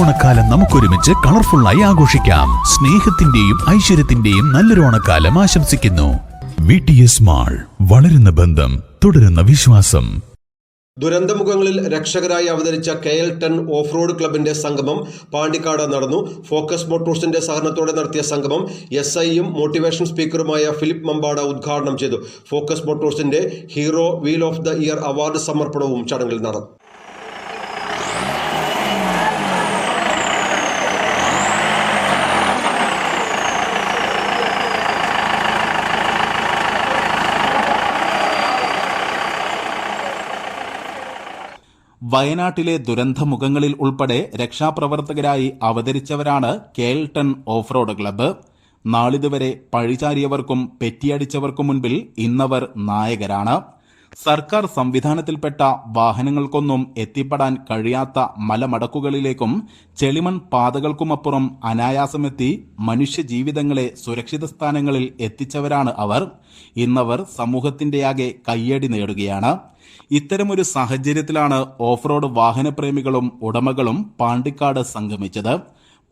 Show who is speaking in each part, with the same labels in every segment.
Speaker 1: ഓണക്കാലം നമുക്കൊരുമിച്ച് കളർഫുള്ളായി ആഘോഷിക്കാം. സ്നേഹത്തിന്റെയും ഐശ്വര്യത്തിന്റെയും നല്ലൊരു ഓണക്കാലം ആശംസിക്കുന്നു. വി ടി എസ് മാൾ വളരുന്ന ബന്ധം തുടരുന്ന വിശ്വാസം.
Speaker 2: ദുരന്തമുഖങ്ങളിൽ രക്ഷകരായി അവതരിച്ച K L ten off road ക്ലബിന്റെ സംഗമം പാണ്ടിക്കാട് നടന്നു. ഫോക്കസ് മോട്ടോഴ്സിന്റെ സഹകരണത്തോടെ നടത്തിയ സംഗമം എസ് ഐയും മോട്ടിവേഷൻ സ്പീക്കറുമായ ഫിലിപ്പ് മമ്പാട ഉദ്ഘാടനം ചെയ്തു. Focus മോട്ടോഴ്സിന്റെ hero wheel of the year award സമർപ്പണവും ചടങ്ങിൽ നടന്നു.
Speaker 3: വയനാട്ടിലെ ദുരന്തമുഖങ്ങളിൽ ഉൾപ്പെടെ രക്ഷാപ്രവർത്തകരായി അവതരിച്ചവരാണ് K L ten off road club. നാളിതുവരെ പഴിചാരിയവർക്കും പെറ്റിയടിച്ചവർക്കും മുൻപിൽ ഇന്നവർ നായകരാണ്. സർക്കാർ സംവിധാനത്തിൽപ്പെട്ട വാഹനങ്ങൾക്കൊന്നും എത്തിപ്പെടാൻ കഴിയാത്ത മലമടക്കുകളിലേക്കും ചെളിമൺ പാതകൾക്കുമപ്പുറം അനായാസമെത്തി മനുഷ്യജീവിതങ്ങളെ സുരക്ഷിത സ്ഥാനങ്ങളിൽ എത്തിച്ചവരാണ് അവർ. ഇന്നവർ സമൂഹത്തിന്റെയാകെ കയ്യടി നേടുകയാണ്. ഇത്തരമൊരു സാഹചര്യത്തിലാണ് ഓഫ് റോഡ് വാഹനപ്രേമികളും ഉടമകളും പാണ്ടിക്കാട് സംഗമിച്ചത്.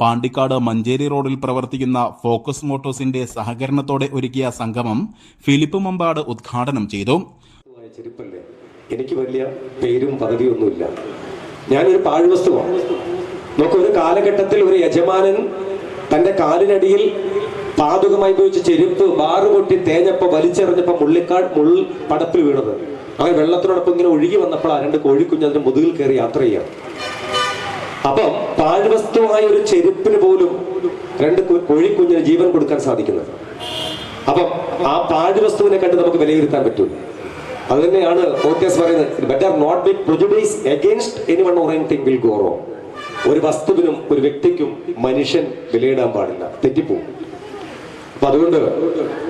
Speaker 3: പാണ്ടിക്കാട് മഞ്ചേരി റോഡിൽ പ്രവർത്തിക്കുന്ന ഫോക്കസ് മോട്ടോഴ്സിന്റെ സഹകരണത്തോടെ ഒരുക്കിയ സംഗമം ഫിലിപ്പ് മമ്പാട് ഉദ്ഘാടനം ചെയ്തു.
Speaker 4: ചെരുപ്പല്ലേ? എനിക്ക് വലിയ പേരും പദവിയൊന്നുമില്ല. ഞാനൊരു പാഴ്വസ്തുവാണ്. നോക്കൂ ഒരു കാലഘട്ടത്തിൽ ഒരു യജമാനൻ തന്റെ കാലിനടിയിൽ പാതുകമായി ഉപയോഗിച്ച ചെരുപ്പ് ബാറ് പൊട്ടി തേഞ്ഞപ്പോ വലിച്ചെറിഞ്ഞപ്പോ മുള്ളിക്കാട് മുൾ പടപ്പിൽ വീണത്. അങ്ങനെ വെള്ളത്തിനോടൊപ്പം ഇങ്ങനെ ഒഴുകി വന്നപ്പോൾ ആ രണ്ട് കോഴിക്കുഞ്ഞ് അതിന്റെ മുതുകിൽ കയറി യാത്ര ചെയ്യാം. അപ്പം പാഴ്വസ്തുവായ ഒരു ചെരുപ്പിന് പോലും രണ്ട് കോഴിക്കുഞ്ഞിന് ജീവൻ കൊടുക്കാൻ സാധിക്കുന്നത്. അപ്പം ആ പാഴ്വസ്തുവിനെ കണ്ട് നമുക്ക് വിലയിരുത്താൻ പറ്റൂല. അത് തന്നെയാണ് പറയുന്നത് better not be prejudiced against any one or any thing will go wrong ഒരു വസ്തുവിനും ഒരു വ്യക്തിക്കും മനുഷ്യൻ വിലയിടാൻ പാടില്ല തെറ്റിപ്പോവും. അപ്പൊ അതുകൊണ്ട്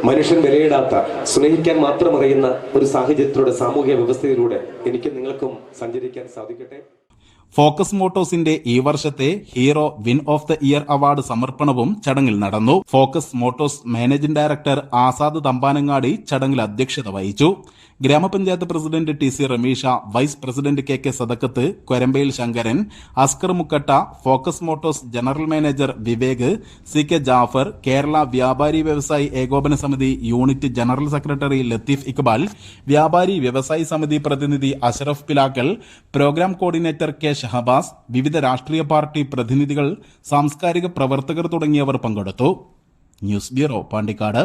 Speaker 4: മനുഷ്യൻ വിലയിടാത്ത സ്നേഹിക്കാൻ മാത്രം അറിയുന്ന ഒരു സാഹചര്യത്തിലൂടെ സാമൂഹ്യ വ്യവസ്ഥയിലൂടെ എനിക്ക് നിങ്ങൾക്കും സഞ്ചരിക്കാൻ സാധിക്കട്ടെ.
Speaker 3: ഫോക്കസ് മോട്ടോഴ്സിന്റെ ഈ വർഷത്തെ hero win of the year award സമർപ്പണവും ചടങ്ങിൽ നടന്നു. Focus Motors managing director Azad Thampanangadi ചടങ്ങിൽ അധ്യക്ഷത വഹിച്ചു. ഗ്രാമപഞ്ചായത്ത് president T C Ramisha vice president K K Sadakkath Korambayil Shankaran Askar Mukkatta Focus Motors general manager Vivek C K Jafar Kerala വ്യാപാരി വ്യവസായി ഏകോപന സമിതി unit general secretary Latheef Iqbal വ്യാപാരി വ്യവസായി സമിതി പ്രതിനിധി Ashraf Pilakkal program coordinator K Shahbaz വിവിധ രാഷ്ട്രീയ പാർട്ടി പ്രതിനിധികൾ സാംസ്കാരിക പ്രവർത്തകർ തുടങ്ങിയവർ പങ്കെടുത്തു. News bureau Pandikkad.